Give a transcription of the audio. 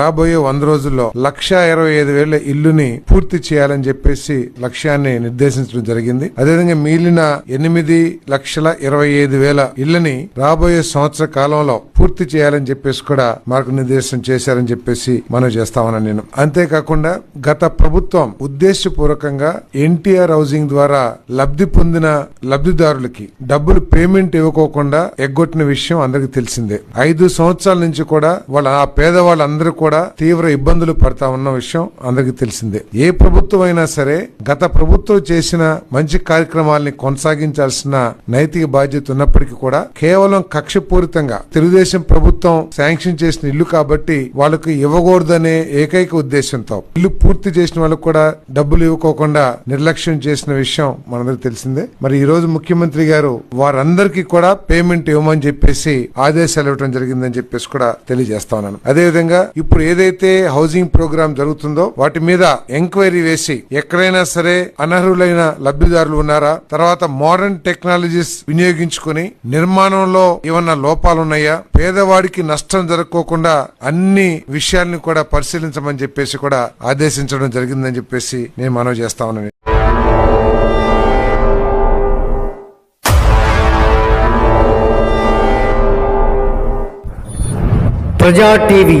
రాబోయే వంద రోజుల్లో లక్ష ఇరవై ఐదు వేల ఇల్లుని పూర్తి చేయాలని చెప్పేసి లక్ష్యాన్ని నిర్దేశించడం జరిగింది. అదేవిధంగా మిగిలిన ఎనిమిది లక్షల ఇరవై ఐదు వేల ఇళ్ళని రాబోయే సంవత్సర కాలంలో పూర్తి చేయాలని చెప్పేసి కూడా మార్గనిర్దేశం చేశారని చెప్పేసి మనం చేస్తామని నేను. అంతేకాకుండా గత ప్రభుత్వం ఉద్దేశపూర్వకంగా ఎన్టీఆర్ హౌసింగ్ ద్వారా లబ్ధి పొందిన లబ్ధిదారులకి డబ్బులు పేమెంట్ ఇవ్వకోకుండా ఎగ్గొట్టిన విషయం అందరికి తెలిసిందే. ఐదు సంవత్సరాల నుంచి కూడా వాళ్ళ ఆ పేదవాళ్ళందరూ కూడా కూడా తీవ్ర ఇబ్బందులు పడతా ఉన్న విషయం అందరికి తెలిసిందే. ఏ ప్రభుత్వం అయినా సరే గత ప్రభుత్వం చేసిన మంచి కార్యక్రమాల్ని కొనసాగించాల్సిన నైతిక బాధ్యత ఉన్నప్పటికీ కూడా కేవలం కక్షపూరితంగా తెలుగుదేశం ప్రభుత్వం శాంక్షన్ చేసిన ఇల్లు కాబట్టి వాళ్ళకు ఇవ్వకూడదనే ఏకైక ఉద్దేశంతో ఇల్లు పూర్తి చేసిన వాళ్ళకు కూడా డబ్బులు ఇవ్వకోకుండా నిర్లక్ష్యం చేసిన విషయం మనందరికి తెలిసిందే. మరి ఈ రోజు ముఖ్యమంత్రి గారు వారందరికీ కూడా పేమెంట్ ఇవ్వమని చెప్పేసి ఆదేశాలు ఇవ్వడం జరిగిందని చెప్పేసి కూడా తెలియజేస్తా ఉన్నాను. అదేవిధంగా ఇప్పుడు ఏదైతే హౌసింగ్ ప్రోగ్రామ్ జరుగుతుందో వాటి మీద ఎంక్వైరీ వేసి ఎక్కడైనా సరే అనర్హులైన లబ్ధిదారులు ఉన్నారా? తర్వాత మోడర్న్ టెక్నాలజీస్ వినియోగించుకుని నిర్మాణంలో ఏమన్నా లోపాలు ఉన్నాయా పేదవాడికి నష్టం జరగకోకుండా అన్ని విషయాల్ని కూడా పరిశీలించమని చెప్పేసి కూడా ఆదేశించడం జరిగిందని చెప్పేసి నేను మనవి చేస్తా ఉన్నాను. ప్రజా టీవీ